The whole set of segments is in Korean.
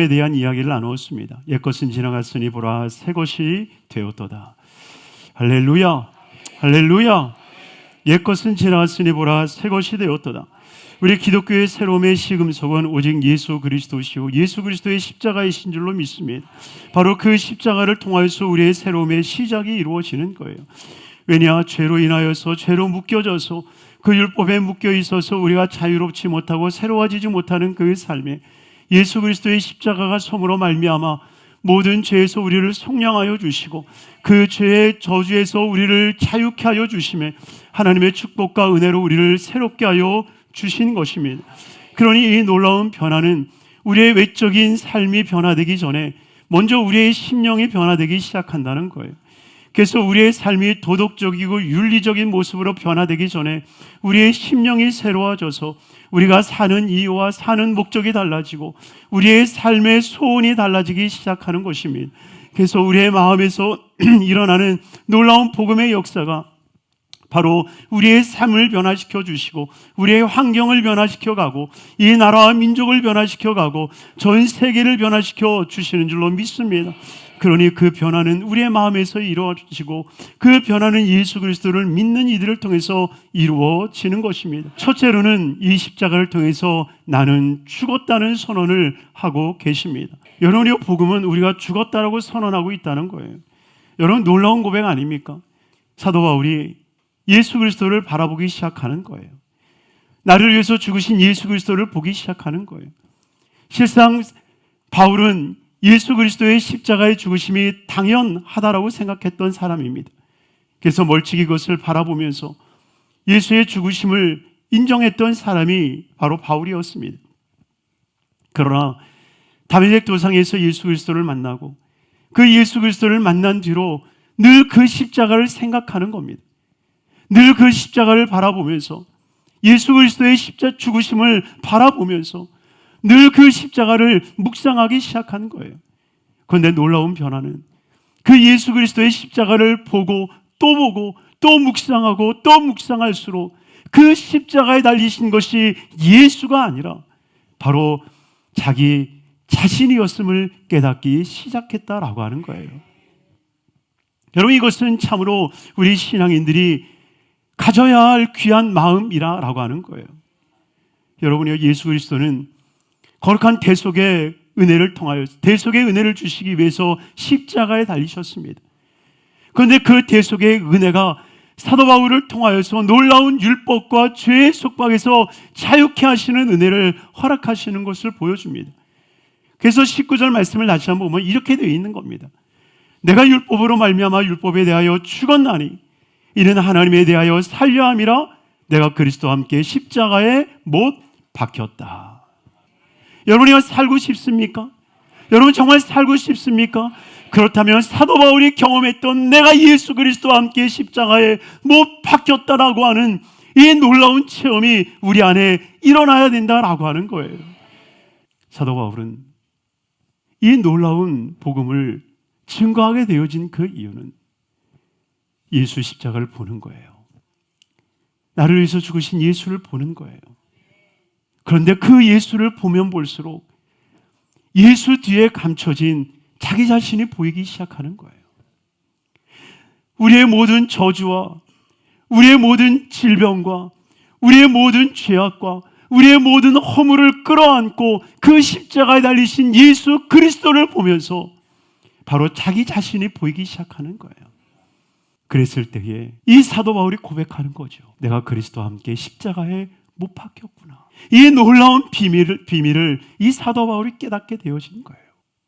에 대한 이야기를 나누었습니다. 옛것은 지나갔으니 보라 새 것이 되었도다. 할렐루야. 할렐루야. 옛것은 지나갔으니 보라 새 것이 되었도다. 우리 기독교의 새로움의 시금석은 오직 예수 그리스도시요 예수 그리스도의 십자가이신 줄로 믿습니다. 바로 그 십자가를 통하여서 우리의 새로움의 시작이 이루어지는 거예요. 왜냐 죄로 인하여서 죄로 묶여져서 그 율법에 묶여 있어서 우리가 자유롭지 못하고 새로워지지 못하는 그 삶에 예수 그리스도의 십자가가 성으로 말미암아 모든 죄에서 우리를 속량하여 주시고 그 죄의 저주에서 우리를 자유케 하여 주심에 하나님의 축복과 은혜로 우리를 새롭게 하여 주신 것입니다. 그러니 이 놀라운 변화는 우리의 외적인 삶이 변화되기 전에 먼저 우리의 심령이 변화되기 시작한다는 거예요. 그래서 우리의 삶이 도덕적이고 윤리적인 모습으로 변화되기 전에 우리의 심령이 새로워져서 우리가 사는 이유와 사는 목적이 달라지고 우리의 삶의 소원이 달라지기 시작하는 것입니다. 그래서 우리의 마음에서 일어나는 놀라운 복음의 역사가 바로 우리의 삶을 변화시켜 주시고 우리의 환경을 변화시켜 가고 이 나라와 민족을 변화시켜 가고 전 세계를 변화시켜 주시는 줄로 믿습니다. 그러니 그 변화는 우리의 마음에서 이루어지고 그 변화는 예수 그리스도를 믿는 이들을 통해서 이루어지는 것입니다. 첫째로는 이 십자가를 통해서 나는 죽었다는 선언을 하고 계십니다. 여러분의 복음은 우리가 죽었다라고 선언하고 있다는 거예요. 여러분 놀라운 고백 아닙니까? 사도 바울이 예수 그리스도를 바라보기 시작하는 거예요. 나를 위해서 죽으신 예수 그리스도를 보기 시작하는 거예요. 실상 바울은 예수 그리스도의 십자가의 죽으심이 당연하다라고 생각했던 사람입니다. 그래서 멀찍이 그것을 바라보면서 예수의 죽으심을 인정했던 사람이 바로 바울이었습니다. 그러나 다메섹 도상에서 예수 그리스도를 만나고 그 예수 그리스도를 만난 뒤로 늘 그 십자가를 생각하는 겁니다. 늘 그 십자가를 바라보면서 예수 그리스도의 십자 죽으심을 바라보면서 늘 그 십자가를 묵상하기 시작한 거예요. 그런데 놀라운 변화는 그 예수 그리스도의 십자가를 보고 또 보고 또 묵상하고 또 묵상할수록 그 십자가에 달리신 것이 예수가 아니라 바로 자기 자신이었음을 깨닫기 시작했다라고 하는 거예요. 여러분 이것은 참으로 우리 신앙인들이 가져야 할 귀한 마음이라라고 하는 거예요. 여러분이요 예수 그리스도는 거룩한 대속의 은혜를 통하여 대속의 은혜를 주시기 위해서 십자가에 달리셨습니다. 그런데 그 대속의 은혜가 사도 바울을 통하여서 놀라운 율법과 죄의 속박에서 자유케 하시는 은혜를 허락하시는 것을 보여줍니다. 그래서 19절 말씀을 다시 한번 보면 이렇게 되어 있는 겁니다. 내가 율법으로 말미암아 율법에 대하여 죽었나니 이는 하나님에 대하여 살려 함이라 내가 그리스도와 함께 십자가에 못 박혔다. 여러분이 살고 싶습니까? 여러분 정말 살고 싶습니까? 그렇다면 사도 바울이 경험했던 내가 예수 그리스도와 함께 십자가에 못 박혔다라고 하는 이 놀라운 체험이 우리 안에 일어나야 된다라고 하는 거예요. 사도 바울은 이 놀라운 복음을 증거하게 되어진 그 이유는 예수 십자가를 보는 거예요. 나를 위해서 죽으신 예수를 보는 거예요. 그런데 그 예수를 보면 볼수록 예수 뒤에 감춰진 자기 자신이 보이기 시작하는 거예요. 우리의 모든 저주와 우리의 모든 질병과 우리의 모든 죄악과 우리의 모든 허물을 끌어안고 그 십자가에 달리신 예수 그리스도를 보면서 바로 자기 자신이 보이기 시작하는 거예요. 그랬을 때에 이 사도 바울이 고백하는 거죠. 내가 그리스도와 함께 십자가에 못 박혔구나. 이 놀라운 비밀을, 비밀을 이 사도 바울이 깨닫게 되어진 거예요.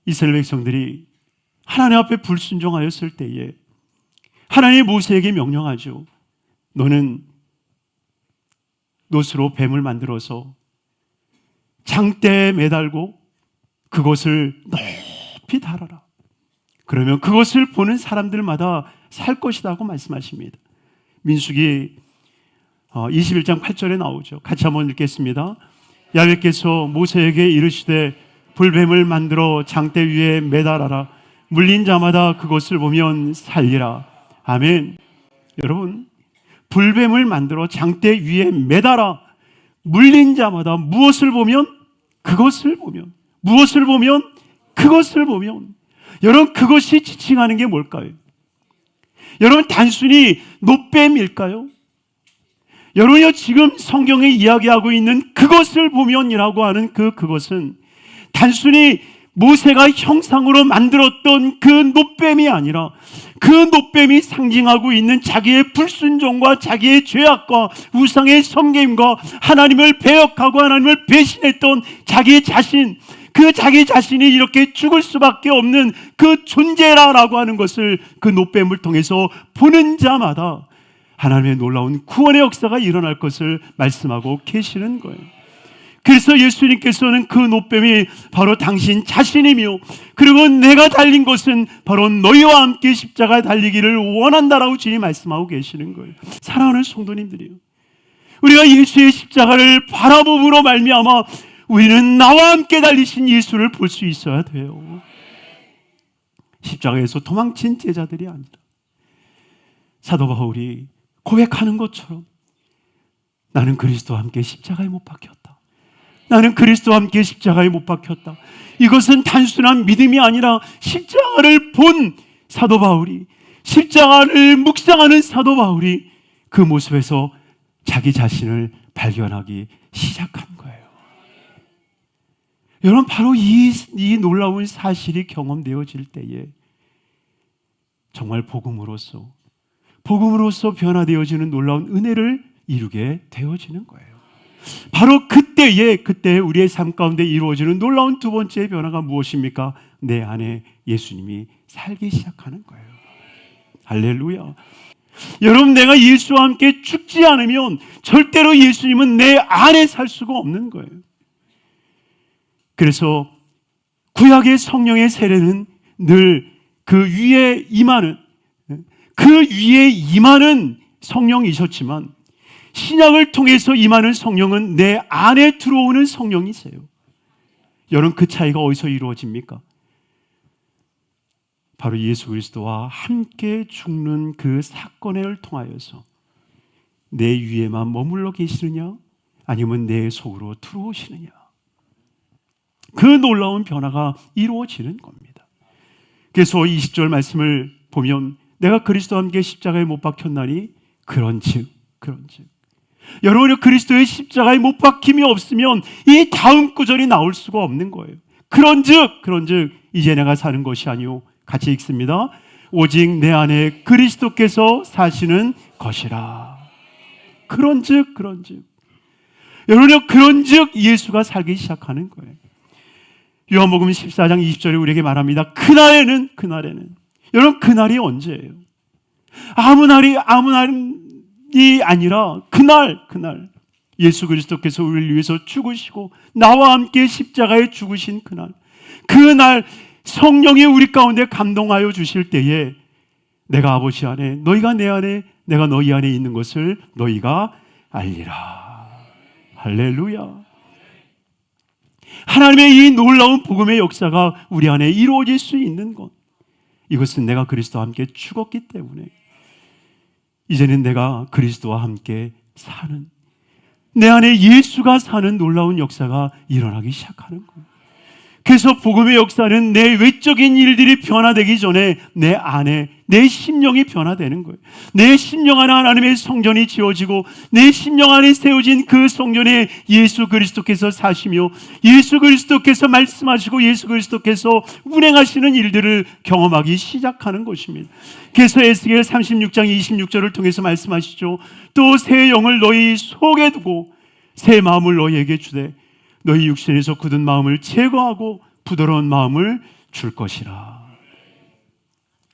이스라엘 백성들이 하나님 앞에 불순종하였을 때에 하나님이 모세에게 명령하죠. 너는 노스로 뱀을 만들어서 장대에 매달고 그것을 높이 달아라. 그러면 그것을 보는 사람들마다 살 것이라고 말씀하십니다. 민수기 21장 어, 8절에 나오죠. 같이 한번 읽겠습니다. 야훼께서 모세에게 이르시되 불뱀을 만들어 장대 위에 매달아라. 물린 자마다 그것을 보면 살리라. 아멘. 여러분, 불뱀을 만들어 장대 위에 매달아. 물린 자마다 무엇을 보면 그것을 보면 무엇을 보면 그것을 보면 여러분 그것이 지칭하는 게 뭘까요? 여러분 단순히 노뱀일까요? 여러분요 지금 성경에 이야기하고 있는 그것을 보면이라고 하는 그 그것은 단순히 모세가 형상으로 만들었던 그 노뱀이 아니라 그 노뱀이 상징하고 있는 자기의 불순종과 자기의 죄악과 우상의 섬김과 하나님을 배역하고 하나님을 배신했던 자기 자신 그 자기 자신이 이렇게 죽을 수밖에 없는 그 존재라라고 하는 것을 그 노뱀을 통해서 보는 자마다 하나님의 놀라운 구원의 역사가 일어날 것을 말씀하고 계시는 거예요. 그래서 예수님께서는 그 노뱀이 바로 당신 자신이며 그리고 내가 달린 것은 바로 너희와 함께 십자가 달리기를 원한다라고 주님 말씀하고 계시는 거예요. 사랑하는 성도님들이요. 우리가 예수의 십자가를 바라봄으로 말미암아 우리는 나와 함께 달리신 예수를 볼 수 있어야 돼요. 십자가에서 도망친 제자들이 아니라 사도 바울이 고백하는 것처럼 나는 그리스도와 함께 십자가에 못 박혔다. 나는 그리스도와 함께 십자가에 못 박혔다. 이것은 단순한 믿음이 아니라 십자가를 본 사도 바울이 십자가를 묵상하는 사도 바울이 그 모습에서 자기 자신을 발견하기 시작한 거예요. 여러분 바로 이, 이 놀라운 사실이 경험되어질 때에 정말 복음으로서 복음으로서 변화되어지는 놀라운 은혜를 이루게 되어지는 거예요. 바로 그때에 그때 우리의 삶 가운데 이루어지는 놀라운 두 번째 변화가 무엇입니까? 내 안에 예수님이 살기 시작하는 거예요. 할렐루야. 여러분 내가 예수와 함께 죽지 않으면 절대로 예수님은 내 안에 살 수가 없는 거예요. 그래서 구약의 성령의 세례는 늘 그 위에 임하는 그 위에 임하는 성령이셨지만 신약을 통해서 임하는 성령은 내 안에 들어오는 성령이세요. 여러분 그 차이가 어디서 이루어집니까? 바로 예수 그리스도와 함께 죽는 그 사건을 통하여서 내 위에만 머물러 계시느냐 아니면 내 속으로 들어오시느냐 그 놀라운 변화가 이루어지는 겁니다. 그래서 20절 말씀을 보면 내가 그리스도와 함께 십자가에 못 박혔나니 그런즉 그런즉 여러분이 그리스도의 십자가에 못 박힘이 없으면 이 다음 구절이 나올 수가 없는 거예요. 그런즉 그런즉 이제 내가 사는 것이 아니오 같이 읽습니다. 오직 내 안에 그리스도께서 사시는 것이라. 그런즉 그런즉 여러분이 그런즉 예수가 살기 시작하는 거예요. 요한복음 14장 20절에 우리에게 말합니다. 그날에는 그날에는 여러분 그날이 언제예요? 아무 날이 아무 날이 아니라 그날 그날 예수 그리스도께서 우리를 위해서 죽으시고 나와 함께 십자가에 죽으신 그날 그날 성령이 우리 가운데 감동하여 주실 때에 내가 아버지 안에 너희가 내 안에 내가 너희 안에 있는 것을 너희가 알리라 할렐루야 하나님의 이 놀라운 복음의 역사가 우리 안에 이루어질 수 있는 것. 이것은 내가 그리스도와 함께 죽었기 때문에 이제는 내가 그리스도와 함께 사는 내 안에 예수가 사는 놀라운 역사가 일어나기 시작하는 거예요. 그래서 복음의 역사는 내 외적인 일들이 변화되기 전에 내 안에 내 심령이 변화되는 거예요. 내 심령 안에 하나님의 성전이 지어지고 내 심령 안에 세워진 그 성전에 예수 그리스도께서 사시며 예수 그리스도께서 말씀하시고 예수 그리스도께서 운행하시는 일들을 경험하기 시작하는 것입니다. 그래서 에스겔 36장 26절을 통해서 말씀하시죠. 또 새 영을 너희 속에 두고 새 마음을 너희에게 주되 너희 육신에서 굳은 마음을 제거하고 부드러운 마음을 줄 것이라.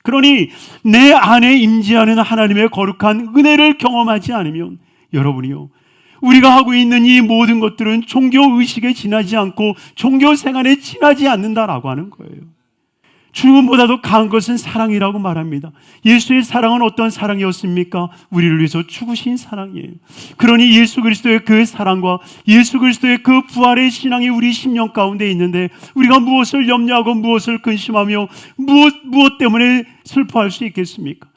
그러니 내 안에 임재하는 하나님의 거룩한 은혜를 경험하지 않으면 여러분이요. 우리가 하고 있는 이 모든 것들은 종교 의식에 지나지 않고 종교 생활에 지나지 않는다라고 하는 거예요. 죽음보다도 강한 것은 사랑이라고 말합니다. 예수의 사랑은 어떤 사랑이었습니까? 우리를 위해서 죽으신 사랑이에요. 그러니 예수 그리스도의 그 사랑과 예수 그리스도의 그 부활의 신앙이 우리 심령 가운데 있는데 우리가 무엇을 염려하고 무엇을 근심하며 무엇, 무엇 때문에 슬퍼할 수 있겠습니까?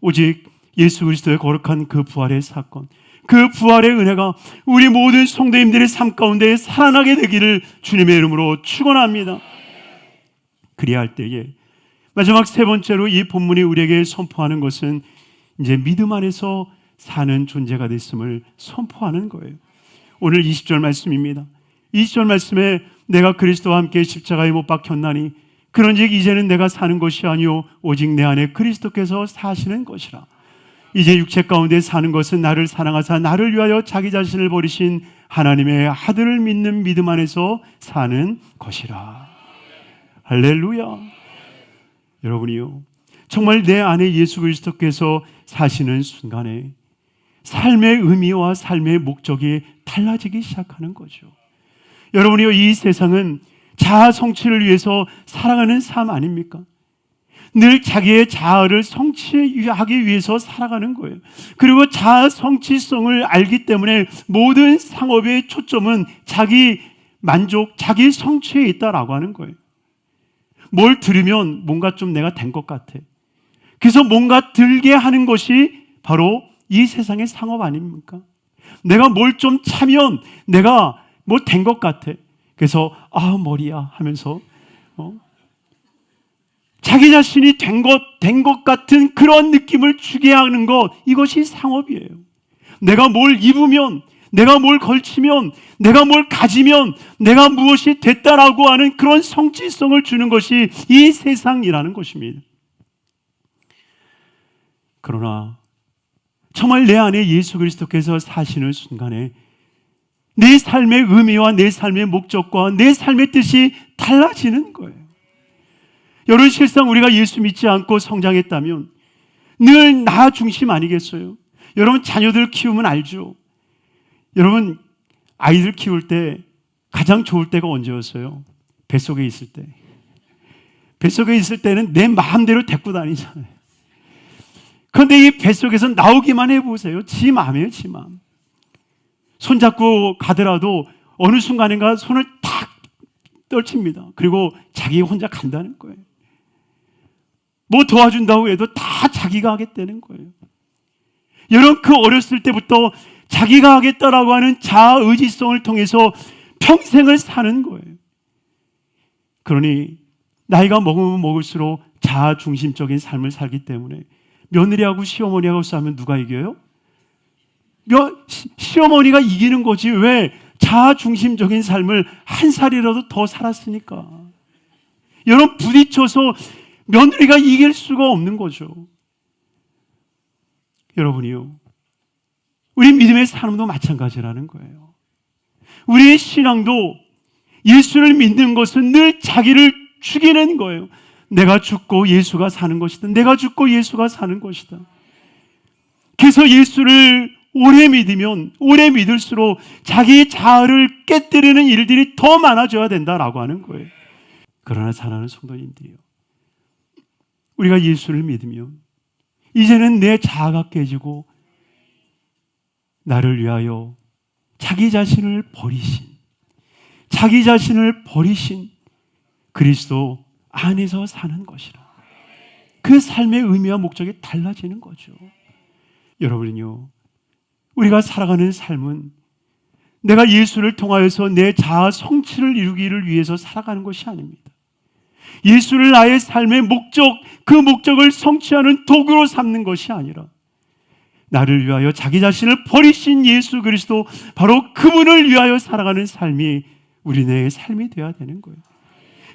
오직 예수 그리스도의 거룩한 그 부활의 사건, 그 부활의 은혜가 우리 모든 성도님들의 삶 가운데 살아나게 되기를 주님의 이름으로 축원합니다. 그리할 때에 마지막 세 번째로 이 본문이 우리에게 선포하는 것은 이제 믿음 안에서 사는 존재가 됐음을 선포하는 거예요. 오늘 20절 말씀입니다. 20절 말씀에 내가 그리스도와 함께 십자가에 못 박혔나니 그런즉 이제는 내가 사는 것이 아니요 오직 내 안에 그리스도께서 사시는 것이라. 이제 육체 가운데 사는 것은 나를 사랑하사 나를 위하여 자기 자신을 버리신 하나님의 아들을 믿는 믿음 안에서 사는 것이라. 할렐루야. 여러분이요. 정말 내 안에 예수 그리스도께서 사시는 순간에 삶의 의미와 삶의 목적이 달라지기 시작하는 거죠. 여러분이요, 이 세상은 자아 성취를 위해서 살아가는 삶 아닙니까? 늘 자기의 자아를 성취하기 위해서 살아가는 거예요. 그리고 자아 성취성을 알기 때문에 모든 상업의 초점은 자기 만족, 자기 성취에 있다라고 하는 거예요. 뭘 들으면 뭔가 좀 내가 된 것 같아. 그래서 뭔가 들게 하는 것이 바로 이 세상의 상업 아닙니까? 내가 뭘 좀 차면 내가 뭐 된 것 같아. 그래서 아 머리야 하면서 어? 자기 자신이 된 것, 된 것 같은 그런 느낌을 주게 하는 것, 이것이 상업이에요. 내가 뭘 입으면, 내가 뭘 걸치면, 내가 뭘 가지면, 내가 무엇이 됐다라고 하는 그런 성취성을 주는 것이 이 세상이라는 것입니다. 그러나, 정말 내 안에 예수 그리스도께서 사시는 순간에 내 삶의 의미와 내 삶의 목적과 내 삶의 뜻이 달라지는 거예요. 여러분 실상 우리가 예수 믿지 않고 성장했다면 늘 나 중심 아니겠어요? 여러분 자녀들 키우면 알죠. 여러분 아이들 키울 때 가장 좋을 때가 언제였어요? 뱃속에 있을 때. 뱃속에 있을 때는 내 마음대로 데리고 다니잖아요. 그런데 이 뱃속에서 나오기만 해보세요. 지 마음이에요, 지 마음. 손잡고 가더라도 어느 순간인가 손을 탁 떨칩니다. 그리고 자기 혼자 간다는 거예요. 뭐 도와준다고 해도 다 자기가 하겠다는 거예요. 여러분 그 어렸을 때부터 자기가 하겠다라고 하는 자아 의지성을 통해서 평생을 사는 거예요. 그러니 나이가 먹으면 먹을수록 자아 중심적인 삶을 살기 때문에 며느리하고 시어머니하고 싸우면 누가 이겨요? 며, 시 어머니가 이기는 거지 왜 자아 중심적인 삶을 한 살이라도 더 살았으니까. 여러분 부딪혀서 며느리가 이길 수가 없는 거죠. 여러분이요. 우리 믿음의 삶도 마찬가지라는 거예요. 우리의 신앙도 예수를 믿는 것은 늘 자기를 죽이는 거예요. 내가 죽고 예수가 사는 것이다. 내가 죽고 예수가 사는 것이다. 그래서 예수를 오래 믿으면 오래 믿을수록 자기 자아를 깨뜨리는 일들이 더 많아져야 된다라고 하는 거예요. 그러나 사랑하는 성도님들이요. 우리가 예수를 믿으면 이제는 내 자아가 깨지고 나를 위하여 자기 자신을 버리신 자기 자신을 버리신 그리스도 안에서 사는 것이라. 그 삶의 의미와 목적이 달라지는 거죠. 여러분요. 우리가 살아가는 삶은 내가 예수를 통하여서 내 자아 성취를 이루기를 위해서 살아가는 것이 아닙니다. 예수를 나의 삶의 목적, 그 목적을 성취하는 도구로 삼는 것이 아니라 나를 위하여 자기 자신을 버리신 예수 그리스도 바로 그분을 위하여 살아가는 삶이 우리 내 삶이 되어야 되는 거예요.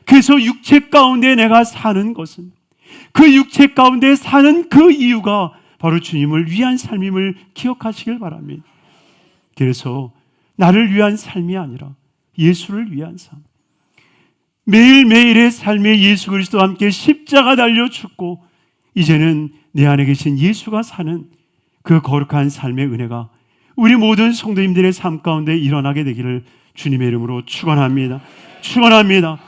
그래서 육체 가운데 내가 사는 것은 그 육체 가운데 사는 그 이유가 바로 주님을 위한 삶임을 기억하시길 바랍니다. 그래서 나를 위한 삶이 아니라 예수를 위한 삶. 매일매일의 삶에 예수 그리스도와 함께 십자가 달려 죽고 이제는 내 안에 계신 예수가 사는 그 거룩한 삶의 은혜가 우리 모든 성도님들의 삶 가운데 일어나게 되기를 주님의 이름으로 축원합니다. 축원합니다.